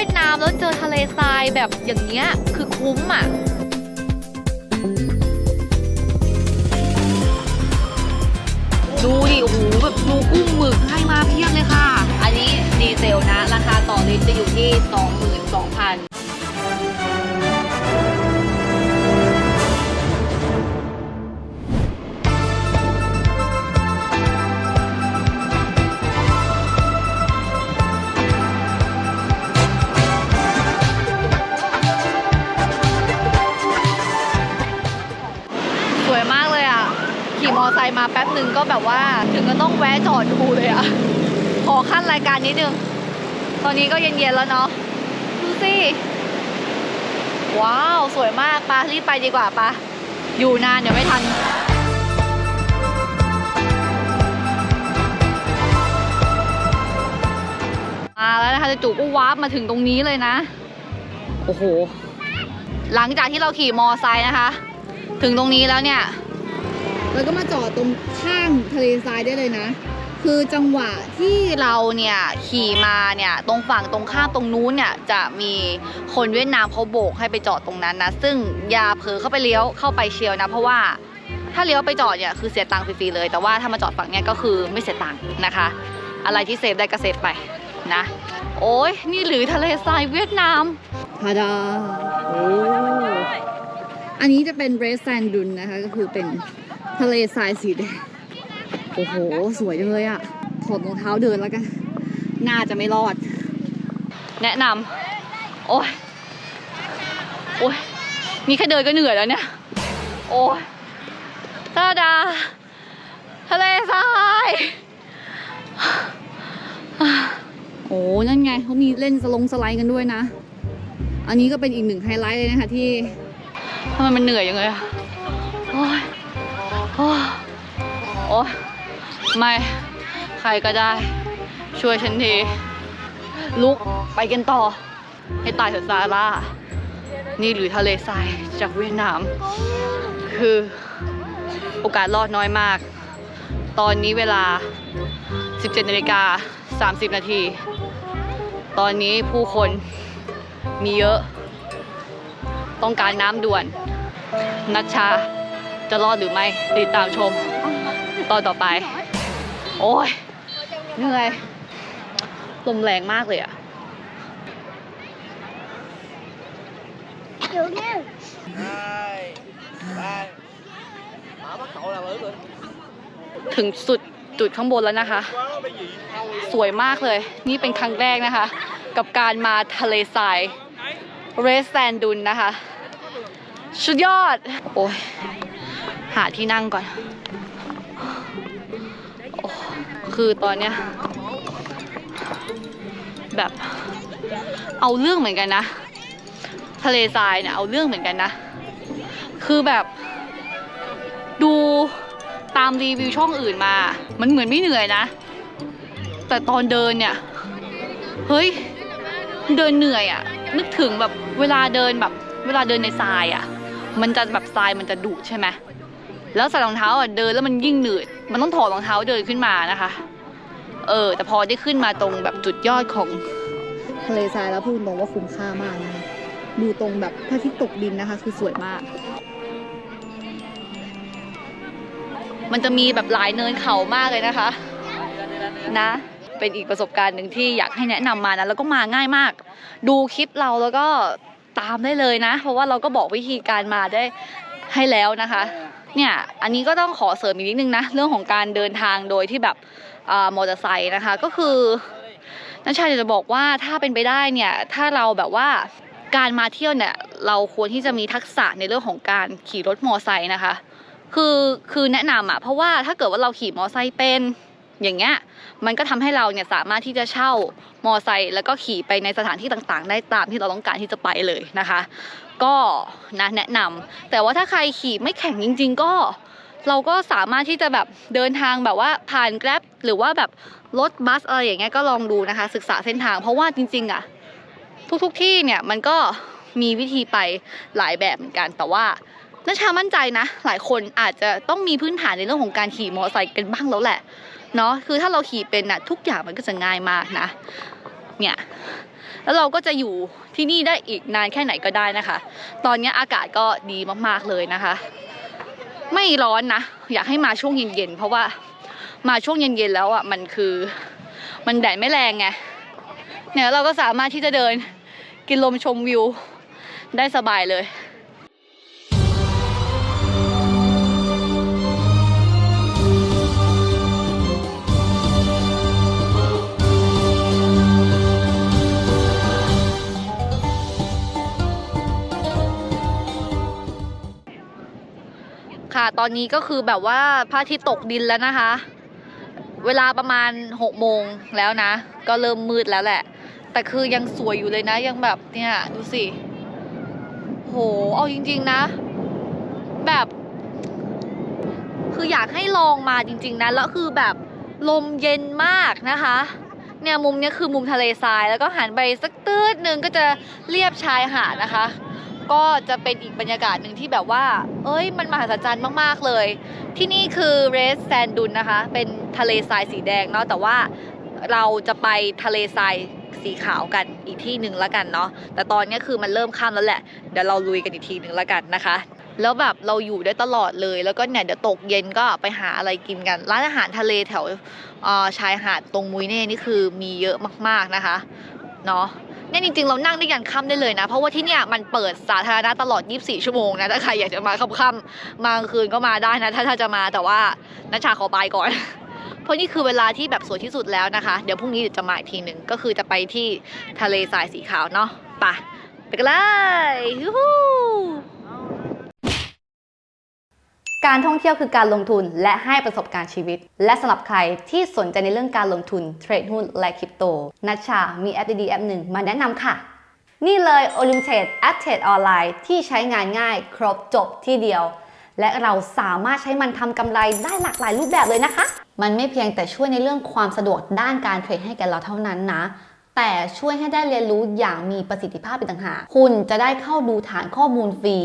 วียดนามแล้วเจอทะเลทรายแบบอย่างเงี้ยคือคุ้มอะดูดิโอ้โหแบบดูกุ้งหมึกให้มาเพียบเลยค่ะ อันนี้ดีเซลนะ ราคาต่อลิตรจะอยู่ที่ 22,000 มอไซค์มาแป๊บหนึ่งก็แบบว่าถึงก็ต้องแวะจอดดูเลยอะขอขั้นรายการนิดนึง ตอนนี้ก็เย็นๆแล้วเนาะดูสิว้าว สวยมากปะรีบไปดีกว่าปะอยู่นานเดี๋ยวไม่ทันมาแล้วนะคะจะจู่ก็วาร์ปมาถึงตรงนี้เลยนะ โอ้โห หลังจากที่เราขี่มอไซค์นะคะ ถึงตรงนี้แล้วเนี่ย แล้วก็มาจอดตรงข้างทะเลทรายได้เลยนะ คือจังหวะที่ที่เราเนี่ยขี่มาเนี่ยตรงฝั่งตรงข้ามตรงนู้นเนี่ยจะมีคนเวียดนามเขาโบกให้ไปจอดตรงนั้นนะซึ่งอย่าเผลอเข้าไปเลี้ยวเข้าไปเชียวนะ เพราะว่าถ้าเลี้ยวไปจอดเนี่ยคือเสียตังค์ฟรีๆเลย แต่ว่าถ้ามาจอดฝั่งเนี้ยก็คือไม่เสียตังค์นะคะ อะไรที่เซฟได้ก็เซฟไปนะ โอ้ยนี่หรือทะเลทรายเวียดนามพาดาโอ้ อันนี้จะเป็นเรสแซนดุนนะคะ ก็คือเป็นทะเลทรายสีแดง โอ้โห สวยจังเลยอะถอดรองเท้าเดินแล้วกัน น่าจะไม่รอด แนะนำโอ้ย โอ้ย นี่แค่เดินก็เหนื่อยแล้วเนี่ย โอ้ยตาดา ทะเลทราย โอ้นั่นไงเขามีเล่นสลงสไลด์กันด้วยนะ อันนี้ก็เป็นอีกหนึ่งไฮไลท์เลยนะคะที่ ทำไมมันเหนื่อยอย่างเลยอะโอ้ยโอ้ยโอ้ยไม่ใครก็ได้ ช่วยฉันที ลุกไปกันต่อ ให้ตายเถอะซาร่า นี่หรือทะเลทรายจากเวียดนาม คือโอกาสรอดน้อยมาก ตอนนี้เวลา 17นาฬิกา 30 นาที ตอนนี้ผู้คนมีเยอะ ต้องการน้ำด่วน นัชชาจะรอดหรือไม่ ติดตามชมตอนต่อไป โอ้ยเหนื่อยลมแรงมากเลยอะถึงสุดจุดข้างบนแล้วนะคะ สวยมากเลย นี่เป็นครั้งแรกนะคะ กับการมาทะเลทราย เรสแซนดุนนะคะสุดยอด โอ้ย หาที่นั่งก่อนอคือตอนเนี้ย แบบเอาเรื่องเหมือนกันนะ ทะเลทรายเนี่ยเอาเรื่องเหมือนกันนะ คือแบบดูตามรีวิวช่องอื่นมา มันเหมือนไม่เหนื่อยนะ แต่ตอนเดินเนี่ย เฮ้ย เดินเหนื่อยอะ นึกถึงแบบเวลาเดินแบบเวลาเดินในทรายอะ มันจะแบบทรายมันจะดุใช่ไหมแล้วใส่รองเท้าอะเดินแล้วมันยิ่งหนืดมันต้องถอดรองเท้าเดินขึ้นมานะคะ เออ แต่พอได้ขึ้นมาตรงแบบจุดยอดของทะเลทรายแล้วพูดตรงว่าคุ้มค่ามากนะคะดูตรงแบบพระอาทิตย์ตกดินนะคะ คือสวยมาก มันจะมีแบบหลายเนินเขามากเลยนะคะ นะ เป็นอีกประสบการณ์หนึ่งที่อยากให้แนะนำมานะแล้วก็มาง่ายมาก ดูคลิปเราแล้วก็ตามได้เลยนะ เพราะว่าเราก็บอกวิธีการมาได้ให้แล้วนะคะ เนี่ยอันนี้ก็ต้องขอเสริมอีกนิดนึงนะเรื่องของการเดินทางโดยที่แบบมอเตอร์ไซค์นะคะก็คือนัชชาอยากจะบอกว่าถ้าเป็นไปได้เนี่ยถ้าเราแบบว่าการมาเที่ยวเนี่ยเราควรที่จะมีทักษะในเรื่องของการขี่รถมอไซค์นะคะ คือคือแนะนำอะเพราะว่าถ้าเกิดว่าเราขี่มอไซค์เป็น อย่างเงี้ยมันก็ทำให้เราเนี่ยสามารถที่จะเช่ามอไซค์แล้วก็ขี่ไปในสถานที่ต่างๆ ได้ตามที่เราต้องการที่จะไปเลยนะคะ ก็นะแนะนำแต่ว่าถ้าใครขี่ไม่แข็งจริง ๆ ก็เราก็สามารถที่จะแบบเดินทางแบบว่าผ่านแกร็บหรือว่าแบบรถบัสอะไรอย่างเงี้ยก็ลองดูนะคะ ศึกษาเส้นทางเพราะว่าจริง ๆอะทุกๆที่เนี่ยมันก็มีวิธีไปหลายแบบเหมือนกันแต่ว่า นัชชามั่นใจนะ หลายคนอาจจะต้องมีพื้นฐานในเรื่องของการขี่มอเตอร์ไซค์กันบ้างแล้วแหละเนาะคือถ้าเราขี่เป็นน่ะทุกอย่างมันก็จะง่ายมากนะ เนี่ยแล้วเราก็จะอยู่ที่นี่ได้อีกนานแค่ไหนก็ได้นะคะ ตอนนี้อากาศก็ดีมากๆเลยนะคะ ไม่ร้อนนะ อยากให้มาช่วงเย็นๆเพราะว่ามาช่วงเย็นๆแล้วอะมันคือ มันแดดไม่แรงไงเนี่ยเราก็สามารถที่จะเดินกินลมชมวิวได้สบายเลย ตอนนี้ก็คือแบบว่าพระอาทิตย์ตกดินแล้วนะคะ เวลาประมาณหกโมงแล้วนะ ก็เริ่มมืดแล้วแหละ แต่คือยังสวยอยู่เลยนะยังแบบเนี่ยดูสิโหเอาจริง ๆนะ แบบ คืออยากให้ลองมาจริง ๆนะแล้วคือแบบลมเย็นมากนะคะ เนี่ยมุมเนี้ยคือมุมทะเลทรายแล้วก็หันไปสักตืดนึงก็จะเรียบชายหาดนะคะ ก็จะเป็นอีกบรรยากาศหนึ่งที่แบบว่า เอ้ย มันมหัศจรรย์มาก ๆ เลย ที่นี่คือเรสแซนดุนนะคะ เป็นทะเลทรายสีแดงเนาะ แต่ว่าเราจะไปทะเลทรายสีขาวกันอีกที่หนึ่งแล้วกันเนาะ แต่ตอนนี้คือมันเริ่มค่ำแล้วแหละ เดี๋ยวเราลุยกันอีกทีหนึ่งแล้วกันนะคะ แล้วแบบเราอยู่ได้ตลอดเลย แล้วก็เนี่ยเดี๋ยวตกเย็นก็ไปหาอะไรกินกัน ร้านอาหารทะเลแถวชายหาดตรงมุยเน่นี่คือมีเยอะมากๆนะคะ เนาะ เนี่ยจริงๆ เรานั่งได้ยันค่ำได้เลยนะ เพราะว่าที่เนี่ยมันเปิดสาธารณะตลอด 24 ชั่วโมงนะ ถ้าใครอยากจะมาค่ำๆมากลางคืนก็มาได้นะ ถ้าถ้าจะมาแต่ว่านัชชาขอไปก่อน เพราะนี่คือเวลาที่แบบสวยที่สุดแล้วนะคะ เดี๋ยวพรุ่งนี้จะมาอีกทีหนึ่งก็คือจะไปที่ทะเลทรายสีขาวเนาะไปไปกันเลยฮู้ การท่องเที่ยวคือการลงทุนและให้ประสบการณ์ชีวิต และสำหรับใครที่สนใจในเรื่องการลงทุนเทรดหุ้นและคริปโตนัชชา มีแอปดีๆแอปหนึ่งมาแนะนำค่ะ นี่เลย o l i m t r a d e แอปเทรดออนไลน์ที่ใช้งานง่ายครบจบที่เดียว และเราสามารถใช้มันทำกำไรได้หลากหลายรูปแบบเลยนะคะ มันไม่เพียงแต่ช่วยในเรื่องความสะดวกด้านการเทรดให้แก่เราเท่านั้นนะแต่ช่วยให้ได้เรียนรู้อย่างมีประสิทธิภาพเป็นต่างหาก คุณจะได้เข้าดูฐานข้อมูลฟรี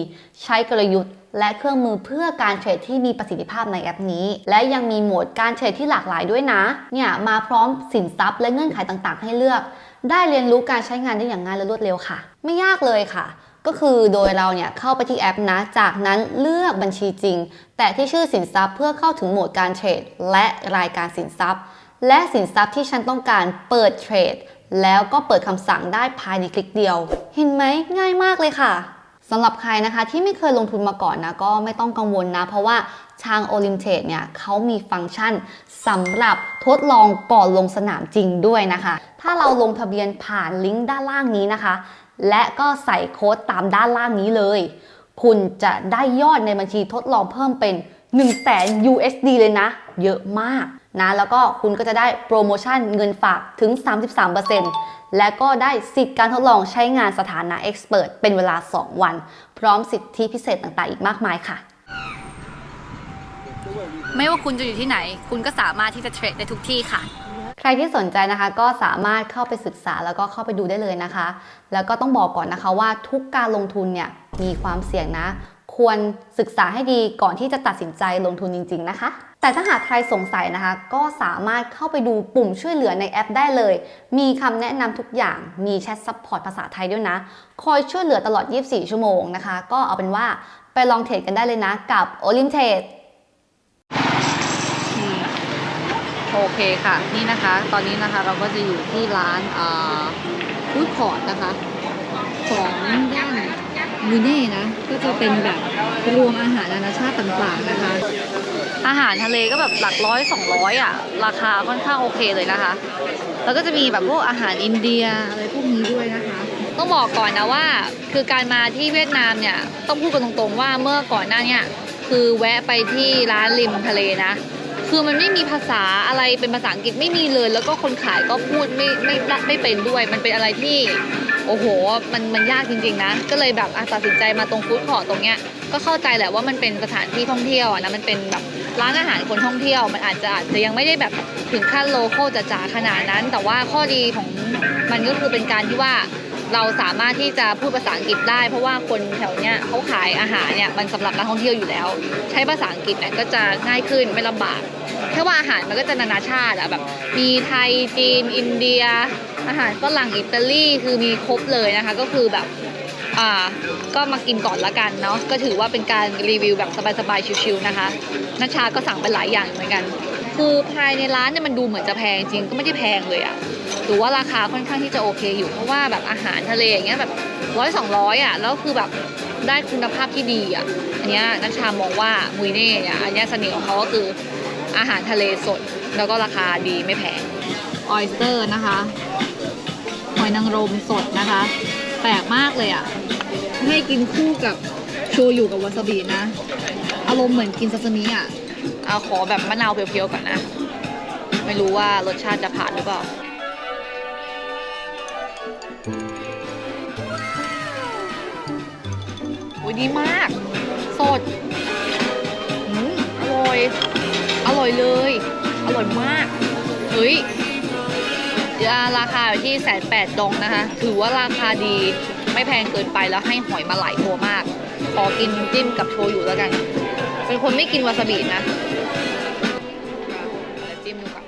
ใช้กลยุทธ์ และเครื่องมือเพื่อการเทรดที่มีประสิทธิภาพในแอปนี้ และยังมีโหมดการเทรดที่หลากหลายด้วยนะ เนี่ยมาพร้อมสินทรัพย์และเงื่อนไขต่างๆ ให้เลือก ได้เรียนรู้การใช้งานได้อย่างง่ายและรวดเร็วค่ะ ไม่ยากเลยค่ะก็คือโดยเราเนี่ยเข้าไปที่แอปนะ จากนั้นเลือกบัญชีจริง แต่ที่ชื่อสินทรัพย์เพื่อเข้าถึงโหมดการเทรด และรายการสินทรัพย์ และสินทรัพย์ที่ฉันต้องการเปิดเทรด แล้วก็เปิดคำสั่งได้ภายในคลิกเดียว เห็นไหมง่ายมากเลยค่ะ สำหรับใครนะคะที่ไม่เคยลงทุนมาก่อนนะก็ไม่ต้องกังวลนะ เพราะว่าทาง o l i m t a d e เนี่ยเขามีฟังก์ชันสำหรับทดลองก่อนลงสนามจริงด้วยนะคะ ถ้าเราลงทะเบียนผ่านลิงก์ด้านล่างนี้นะคะ และก็ใส่โค้ดตามด้านล่างนี้เลย คุณจะได้ยอดในบัญชีทดลองเพิ่มเป็น 1 0 0 0 0แสน USD เลยนะ เยอะมากนะแล้วก็คุณก็จะได้โปรโมชั่นเงินฝากถึง 33% และก็ได้สิทธิ์การทดลองใช้งานสถานะ Expert เป็นเวลา 2 วัน พร้อมสิทธิพิเศษต่างๆ อีกมากมายค่ะ ไม่ว่าคุณจะอยู่ที่ไหน คุณก็สามารถที่จะเทรดได้ทุกที่ค่ะ ใครที่สนใจนะคะก็สามารถเข้าไปศึกษาแล้วก็เข้าไปดูได้เลยนะคะ แล้วก็ต้องบอกก่อนนะคะว่าทุกการลงทุนเนี่ยมีความเสี่ยงนะ ควรศึกษาให้ดีก่อนที่จะตัดสินใจลงทุนจริง ๆ นะคะ แต่ถ้าหากใครสงสัยนะคะ ก็สามารถเข้าไปดูปุ่มช่วยเหลือในแอปได้เลย มีคำแนะนำทุกอย่างมีแชทซัพพอร์ตภาษาไทยด้วยนะ คอยช่วยเหลือตลอด 24 ชั่วโมงนะคะ ก็เอาเป็นว่าไปลองเทรดกันได้เลยนะ กับ o l i m t a d e โอเคค่ะ นี่นะคะ ตอนนี้นะคะเราก็จะอยู่ที่ร้านฟู้ดคอร์ทนะคะ ของย่านมูเน่นะ ก็จะเป็นแบบรวมอาหารนานาชาติต่างๆนะคะ อาหารทะเลก็แบบหลักร้อยสองร้อยอะ ราคาค่อนข้างโอเคเลยนะคะ แล้วก็จะมีแบบพวกอาหารอินเดียอะไรพวกนี้ด้วยนะคะ ต้องบอกก่อนนะว่า คือการมาที่เวียดนามเนี่ยต้องพูดกันตรงๆว่าเมื่อก่อนหน้าเนี่ยคือแวะไปที่ร้านริมทะเลนะ คือมันไม่มีภาษาอะไรเป็นภาษาอังกฤษไม่มีเลย แล้วก็คนขายก็พูดไม่ไม่ไม่เป็นด้วย มันเป็นอะไรที่โอ้โห มันมันยากจริง ๆ นะ ก็เลยแบบอะตัดสินใจมาตรงฟู้ดคอร์ทตรงเนี้ย ก็เข้าใจแหละว่ามันเป็นสถานที่ท่องเที่ยวอะนะ มันเป็นแบบ ร้านอาหารคนท่องเที่ยว มันอาจจะอาจจะยังไม่ได้แบบถึงขั้นโลโก้จ๋าขนาดนั้น แต่ว่าข้อดีของมันก็คือเป็นการที่ว่าเราสามารถที่จะพูดภาษาอังกฤษได้ เพราะว่าคนแถวเนี้ยเขาขายอาหารเนี่ยมันสำหรับนักท่องเที่ยวอยู่แล้ว ใช้ภาษาอังกฤษเนี่ยก็จะง่ายขึ้นไม่ลำบากแค่ว่าอาหารมันก็จะนานาชาติอะแบบมีไทยจีน อินเดีย อาหารฝรั่งอิตาลีคือมีครบเลยนะคะ ก็คือแบบ อ่าก็มากินก่อนละกันเนาะก็ถือว่าเป็นการรีวิวแบบสบายๆชิวๆนะคะนัชชาก็สั่งไปหลายอย่างเหมือนกัน คือภายในร้านเนี่ยมันดูเหมือนจะแพงจริงก็ไม่ได้แพงเลยอะหรือว่าราคาค่อนข้างที่จะโอเคอยู่เพราะว่าแบบอาหารทะเลอย่างเงี้ยแบบร้อยสองร้อยอะแล้วคือแบบได้คุณภาพที่ดีอะอันเนี้ยนัชชามองว่ามุยเน่เนี่ยอันนี้เสน่ห์ของเขาก็คืออาหารทะเลสด แล้วก็ราคาดีไม่แพงออยสเตอร์นะคะหอยนางรมสดนะคะ ปลกมากเลยอะ่ะ ให้กินคู่กับโชยุกับวาซาบินะ อารมณ์เหมือนกินซาซิมิอะ เอาขอแบบมะนาวเพียวๆก่อนนะ ไม่รู้ว่ารสชาติจะผ่านหรือเปล่าโอ้ยดีมาก สดอืมอร่อย อร่อยเลย อร่อยมาก เฮ้ย ราคาอยู่ที่แสนแปดดองนะคะ ถือว่าราคาดีไม่แพงเกินไปแล้วให้หอยมาหลายตัวมาก ขอกินจิ้มกับโชยุแล้วกัน เป็นคนไม่กินวาซาบินะจิ้มดูก่อน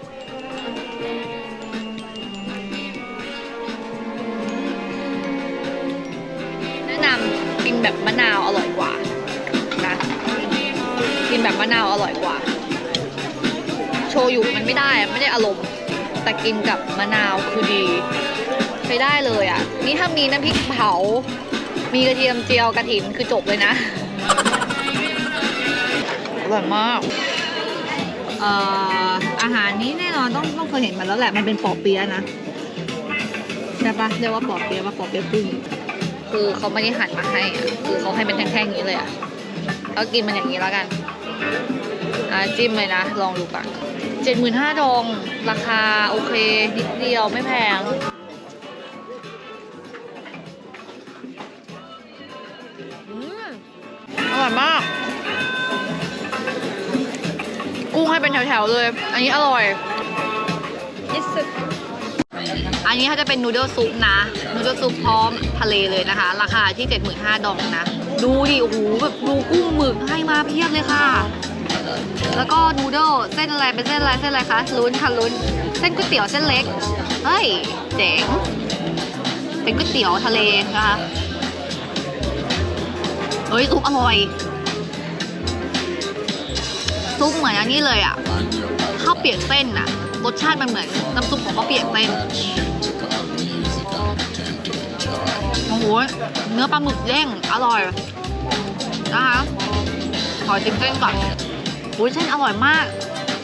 แนะนำกินแบบมะนาวอร่อยกว่านะกินแบบมะนาวอร่อยกว่า โชยุมันไม่ได้ไม่ได้อารมณ์ แต่กินกับมะนาวคือดี ใช้ได้เลยอะ นี่ถ้ามีน้ำพริกเผา มีกระเทียมเจียวกระถินคือจบเลยนะอร่อยมากเอ่ออาหารนี้แน่นอนต้องต้องเคยเห็นมาแล้วแหละมันเป็นปอเปี๊ยะนะใช่ปะเรียกว่าปอเปี๊ยะว่าปอเปี๊ยะพึ่งคือเขาไม่ได้หั่นมาให้อะคือเขาให้เป็นแท่งๆอย่างนี้เลยอะก็กินมันอย่างนี้แล้วกันอ่าจิ้มเลยนะ ลองดูก่อนเจ็ดหมื่นห้าดอง ราคาโอเคนิดเดียวไม่แพงอืมอร่อยมาก กุ้งให้เป็นแถวๆเลย อันนี้อร่อยอันนี้เขาจะเป็นนูเดิลซุปนะ นูเดิลซุปพร้อมทะเลเลยนะคะ ราคาที่ 75,000ดองนะ ดูดิ โอ้โห แบบดูกุ้งหมึกให้มาเพียบเลยค่ะ แล้วก็นูเดิลเส้นอะไรเป็นเส้นอะไรเส้นอะไรคะลุ้นค่ะลุ้น เส้นก๋วยเตี๋ยวเส้นเล็ก เฮ้ยเจ๋ง เป็นก๋วยเตี๋ยวทะเลนะคะเฮ้ยซุปอร่อย ซุปเหมือนอันนี้เลยอะข้าวเปียกเส้นอะรสชาติมันเหมือนน้ำซุปของข้าวเปียกเส้นโอ้โหเนื้อปลาหมึกเด้งอร่อยนะคะขอจิ้มเส้นก่อน อ้ยเส้นอร่อยมาก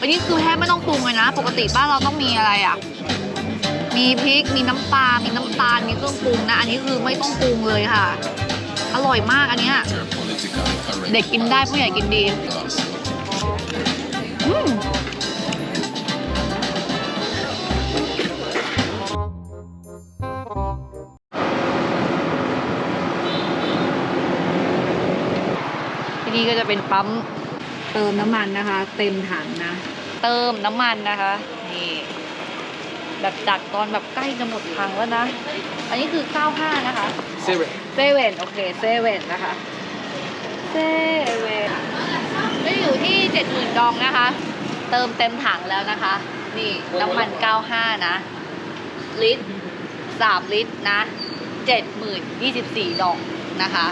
อันนี้คือแทบไม่ต้องปรุงเลยนะ ปกติบ้านเราต้องมีอะไรอะ มีพริก มีน้ำปลา มีน้ำตาล มีเครื่องปรุงนะ อันนี้คือไม่ต้องปรุงเลยค่ะ อร่อยมากอันเนี้ย เด็กกินได้ผู้ใหญ่กินดี อืมที่นี่ก็จะเป็นปั๊ม เติมน้ำมันนะคะ เต็มถังนะ เติมน้ำมันนะคะนี่แบบจัดตอนแบบใกล้จะหมดถังแล้วนะ อันนี้คือ95นะคะเซเว่นเซเว่นโอเคเซเว่นนะคะเซเว่นไม่อยู่ที่เจ็ดหมื่นดองนะคะ เติมเต็มถังแล้วนะคะ นี่น้ำมัน 95 นะ ลิตร 3 ลิตรนะเจ็ดหมื่นยี่สิบสี่ดองนะคะ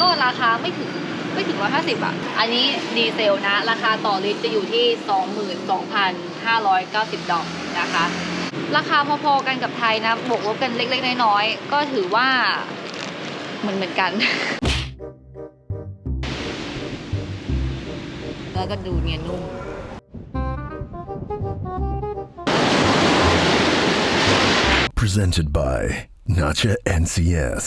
ก็ราคาไม่ถึง ไม่ถึงร้อยห้าสิบอะ อันนี้ดีเซลนะ ราคาต่อลิตรจะอยู่ที่สองหมื่นสองพันห้าร้อยเก้าสิบดองนะคะ ราคาพอๆกันกับไทยนะ บวกลบกันเล็กๆ น้อยๆ ก็ถือว่าเหมือนเหมือนกัน แล้วก็ดูเนียนนุ่ม Presented by Nacha NCS.